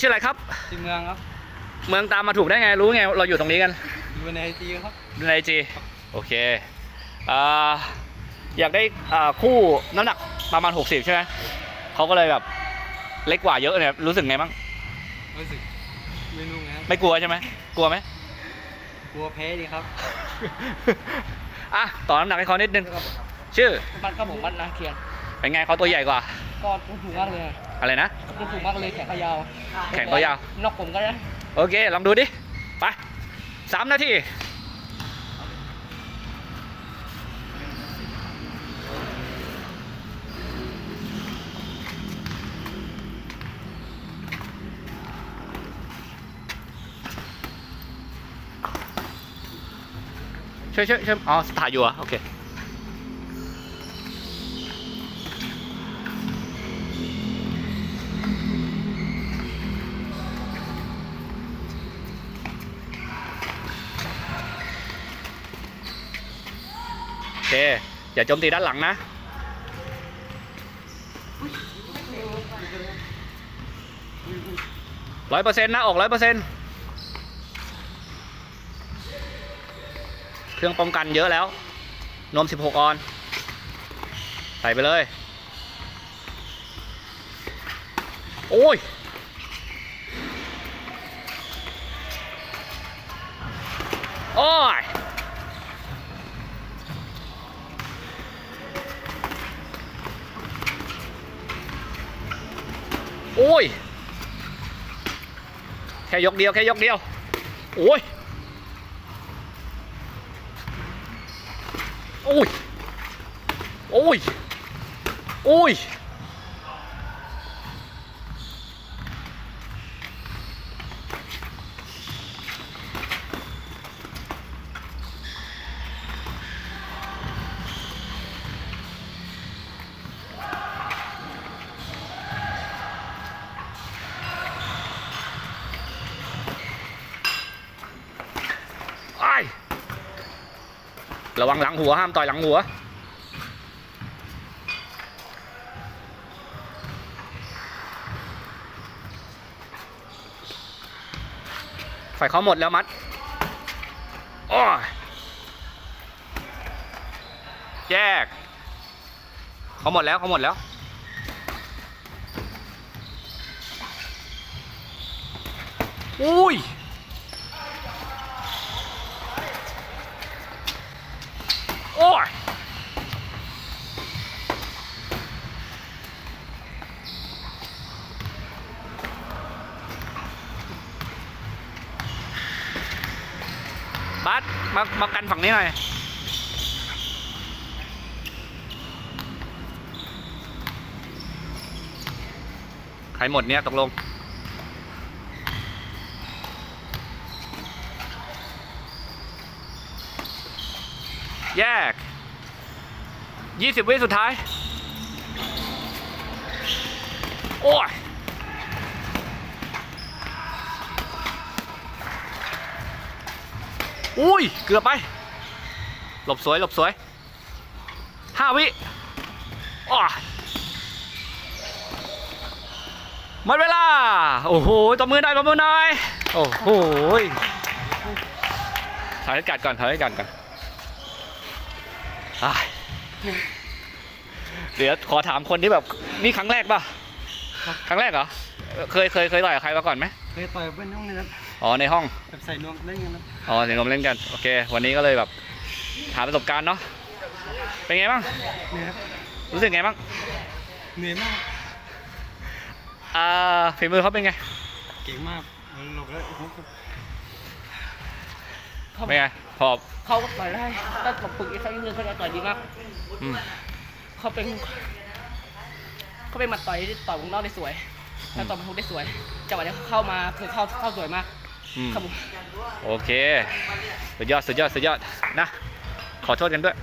ชื่ออะไรครับที่เมืองครับ เมืองตามมาถูกได้ไงรู้ไงเราอยู่ตรงนี้กันอยู่ในไอจีครับดูในไอจีโอเคอ่าอยากได้อ่าคู่น้ำหนักประมาณ 60 ใช่ไหมเขาก็เลยแบบเล็กกว่าเยอะเนี่ยรู้สึกไงบ้างรู้สึกไม่รู้ไงครับไม่กลัวใช่ไหมกลัวไหมกลัวแพ้ดีครับอะต่อน้ำหนักให้เขานิดนึงชื่อบ้านก็ผมบ้านนาเคียนเป็นไงเขาตัวใหญ่กว่าก็ตุ้สูงมากเลย อะอะไรนะตุ้สูงมากเลยแขนก็ยาวแขนก็ยาว นอกผมก็ได้โอเค ลองดูดิ ไปสามนาทีช่วยช่วยช่วยอ๋อถ่ายอยู่เหรอะโอเค เคอย่าโจมตีด้านหลังนะร้อยเปอร์เซ็นต์นะ ออกร้อยเปอร์เซ็นต์เครื่องป้องกันเยอะแล้วนวม16ออน ใส่ไปเลย โอ้ย โอ้ย แค่ยกเดียวแค่ยกเดียว โอ้ย โอ้ย โอ้ย โอ้ย ระวังหลังหัวห้ามต่อยหลังหัวไฟเขาหมดแล้วมัดโอ้แยก เขาหมดแล้วเขาหมดแล้วอุ้ย บัสมามากันฝั่งนี้หน่อยใครหมดเนี่ยตกลง แยกยี่สิบวิสุดท้าย โอ้ย อุ้ย เกือบไป หลบสวย หลบสวยห้าวิอ้ยหมดเวลา โอ้โหตบมือหน่อยตบมือหน่อย โอ้โหถอยให้กัดก่อนถอยให้กัดก่อนเดี๋ยวขอถามคนที่แบบนี่ครั้งแรกป่ะ ครั้งแรกเหรอ เคยเคยเคยต่อยกับใครมาก่อนไหม เคยต่อยเป็นน้องนะครับ อ๋อในห้องแบบใส่นวมเล่นกันนะอ๋อเสียงนมเล่นกันโอเค วันนี้ก็เลยแบบหาประสบการณ์เนาะเป็นไงบ้างเหนื่อยครับรู้สึกไงบ้างเหนื่อยมากอ่าฝีมือเขาเป็นไงเก่งมากหลบแล้วโอ้โหเขาเป็นไงพอเขาก็ต่อยได้ถ้าตบปึกอีกสักนิดนึงเขาจะต่อยดีมากอืมเขาเป็นเขาเป็นหมัดต่อยที่ต่อยวงนอกได้สวยแล้วต่อยมันทุกได้สวยจังหวะนี้เขาเข้ามาคือเข้าเข้าสวยมากอืม ครับผม โอเค สุดยอด สุดยอด สุดยอด นะ ขอโทษกันด้วย